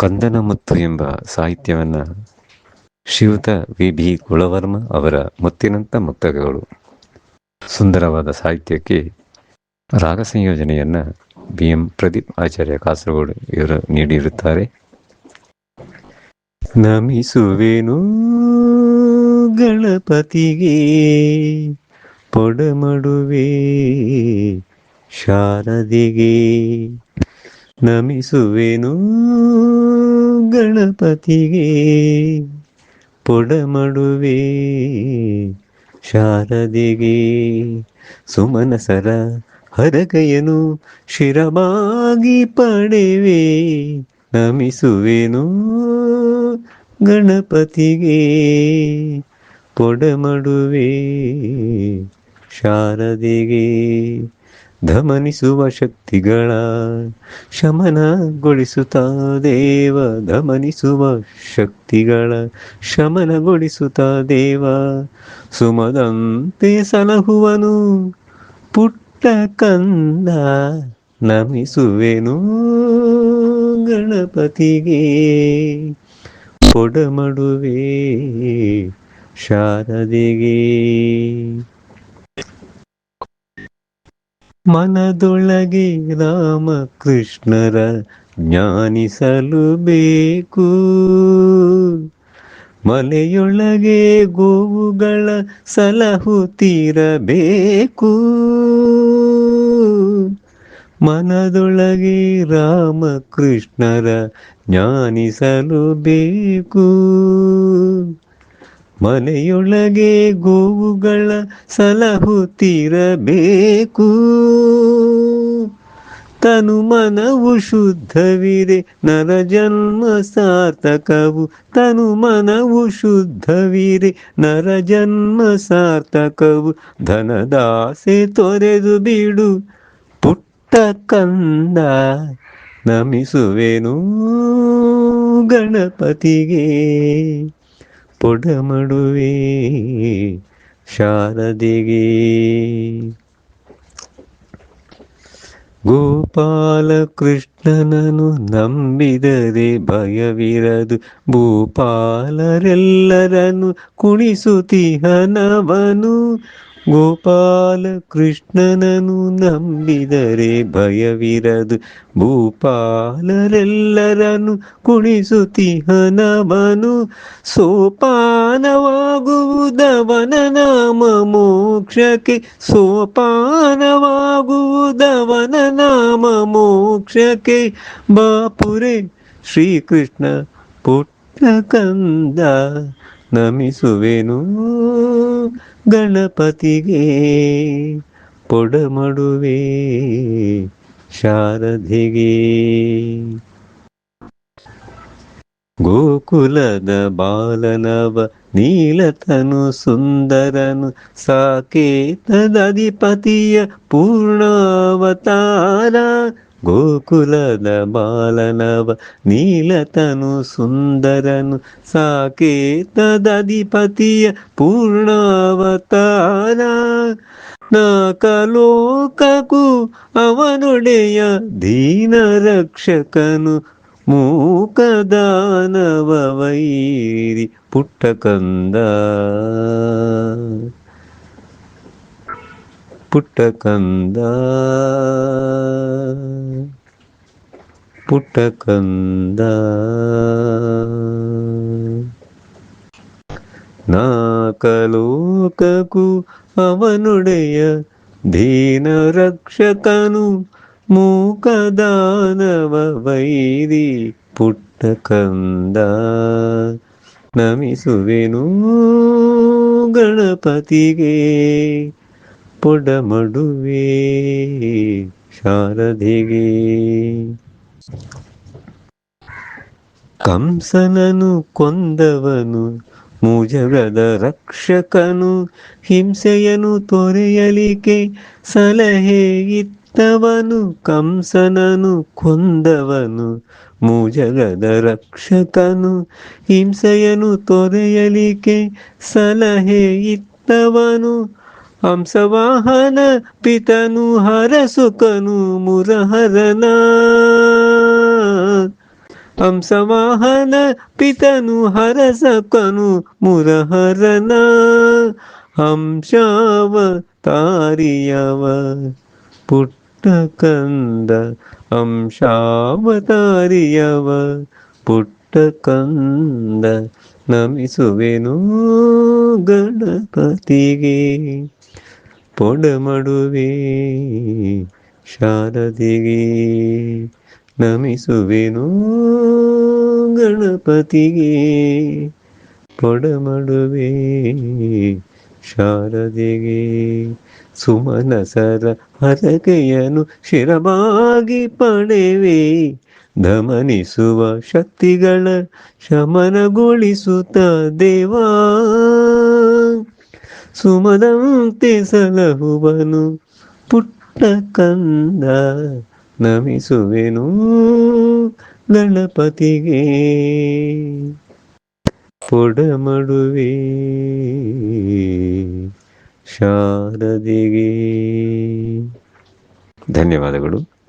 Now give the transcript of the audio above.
ಕಂದನ ಮುತ್ತು ಎಂಬ ಸಾಹಿತ್ಯವನ್ನು ಶ್ರೀಯುತ ವಿ. ಬಿ. ಕುಳವರ್ಮ ಅವರ ಮುತ್ತಿನಂಥ ಮುತ್ತಗಗಳು ಸುಂದರವಾದ ಸಾಹಿತ್ಯಕ್ಕೆ ರಾಗ ಸಂಯೋಜನೆಯನ್ನು ಬಿ ಎಂ ಪ್ರದೀಪ್ ಆಚಾರ್ಯ ಕಾಸರಗೋಡು ಇವರು ನೀಡಿರುತ್ತಾರೆ. ನಮಿಸುವೆನು ಗಣಪತಿಗೆ, ಪೊಡಮಡುವೆ ಶಾರದಿಗೆ. ನಮಿಸುವೆನು ಗಣಪತಿಗೆ. ಪೊಡಮಡುವೆ ಶಾರದಿಗೆ. ಸುಮನಸರ ಹರಗಯನು ಶಿರಬಾಗಿ ಪಡೆವೆ. ನಮಿಸುವೆನು ಗಣಪತಿಗೆ. ಪೊಡಮಡುವೆ ಶಾರದಿಗೆ. ಧಮನಿಸುವ ಶಕ್ತಿಗಳ ಶಮನಗೊಳಿಸುತ್ತಾ ದೇವ, ಧಮನಿಸುವ ಶಕ್ತಿಗಳ ಶಮನಗೊಳಿಸುತ್ತಾ ದೇವ. ಸುಮದಂತೆ ಸಲಹುವನು, ಪುಟ್ಟ ಕಂದ ನಮಿಸುವೆನು ಗಣಪತಿಗೆ. ಕೊಡಮಡುವೆ ಶಾರದಿಗೆ. ಮನದೊಳಗೆ ರಾಮಕೃಷ್ಣರ ಜ್ಞಾನಿಸಲು ಬೇಕು. ಮನೆಯೊಳಗೆ ಗೋವುಗಳ ಸಲಹುತ್ತಿರಬೇಕು ಮನದೊಳಗೆ ರಾಮಕೃಷ್ಣರ ಜ್ಞಾನಿಸಲು ಬೇಕು. ಮನೆಯೊಳಗೆ ಗೋವುಗಳ ಸಲಹುತ್ತಿರಬೇಕು ತನು ಮನವು ಶುದ್ಧವಿರೆ ನರ ಜನ್ಮ ಸಾರ್ಥಕವು. ತನು ಮನವು ಶುದ್ಧವಿರೆ ನರ ಜನ್ಮ ಸಾರ್ಥಕವು. ಧನದಾಸೆ ತೊರೆದು ಬಿಡು, ಪುಟ್ಟ ಕಂದ ನಮಿಸುವೆನು ಗಣಪತಿಗೆ. ಪೊಡಮಡುವೆ ಶಾರದಿಗೆ. ಗೋಪಾಲ ಕೃಷ್ಣನನು ನಂಬಿದರೆ ಭಯವಿರದು. ಭೂಪಾಲರೆಲ್ಲರನ್ನು ಕುಣಿಸುತ್ತಿಹನವನು ಗೋಪಾಲ ಕೃಷ್ಣನನು ನಂಬಿದರೆ ಭಯವಿರದು. ಭೂಪಾಲರೆಲ್ಲರನ್ನು ಕುಣಿಸುತ್ತಿಹನವನು ಸೋಪಾನವಾಗುವುದವನ ನಾಮ ಮೋಕ್ಷಕ್ಕೆ. ಸೋಪಾನವಾಗುವುದವನ ನಾಮ ಮೋಕ್ಷಕ್ಕೆ. ಬಾಪುರೆ, ಶ್ರೀಕೃಷ್ಣ ಪುಟ್ಟ ಕಂದ ನಮಿಸುವೆನು. ಗಣಪತಿಗೆ ಪೊಡಮಡುವೆ ಶಾರದಿಗೆ. ಗೋಕುಲದ ಬಾಲನವ ನೀಲತನು ಸುಂದರನು ಸಾಕೇತದಧಿಪತಿಯ ಪೂರ್ಣಾವತಾರ. ಗೋಕುಲದ ಬಾಲನವ ನೀಲತನು ಸುಂದರನು ಸಾಕೇತದಧಿಪತಿಯ ಪೂರ್ಣಾವತಾರ ನಾಕಲೋಕಕ್ಕೂ ಅವನೊಡೆಯ ದೀನ ರಕ್ಷಕನು ಮೂಕದಾನವ ವೈರಿ ಪುಟ್ಟ ಕಂದ ಪುಟ್ಟ ಕಂದ. ಪುಟ್ಟ ಕಂದ. ನಾಕಲೋಕಕ್ಕೂ ಅವನುಡೆಯ ದೀನ ರಕ್ಷಕನು ಮೂಕದಾನವ ವೈರಿ ಪುಟ್ಟ ಕಂದ. ನಮಿಸುವೆನು ಗಣಪತಿಗೆ. ಪೊಡಮಡುವೆ ಶಾರದಿಗೆ. ಕಂಸನನು ಕೊಂದವನು ಮೂಜಗದ ರಕ್ಷಕನು ಹಿಂಸೆಯನು ತೊರೆಯಲಿಕೆ ಸಲಹೆ ಇತ್ತವನು. ಕಂಸನನು ಕೊಂದವನು ಮೂಜಗದ ರಕ್ಷಕನು ಹಿಂಸೆಯನು ತೊರೆಯಲಿಕೆ ಸಲಹೆ ಇತ್ತವನು. ಹಂಸವಾಹನ ಪಿತನು ಹರಸುಕನು ಮುರಹರನ. ಹಂಸವಾಹನ ಪಿತನು ಹರಸಕನು ಮುರಹರನ. ಹಂಸಾವ ತಾರಿಯವ ಪುಟ್ಟ ಕಂದ ಅಂಶಾವತಾರಿಯವ ಪುಟ್ಟ ಕಂದ ನಮಿಸುವೆನು ಗಣಪತಿಗೆ. ಪೊಡಮಡುವೆ ಶಾರದಿಗೆ ನಮಿಸುವೆನು ಗಣಪತಿಗೆ. ಪೊಡಮಡುವೆ ಶಾರದೆಗೆ ಸುಮನಸರ ಹರಕೆಯನು ಶಿರವಾಗಿ ಪಡೆವೆ. ಧಮನಿಸುವ ಶಕ್ತಿಗಳ ಶಮನಗೊಳಿಸುತ್ತ ದೇವಾ. ಸುಮದಂತೆ ಸಲಹುವನು ಪುಟ್ಟ ಕಂದ ನಮಿಸುವೆನು ಗಣಪತಿಗೆ. ಪೊಡಮಡುವೆ ಶಾರದಿಗೆ. ಧನ್ಯವಾದಗಳು.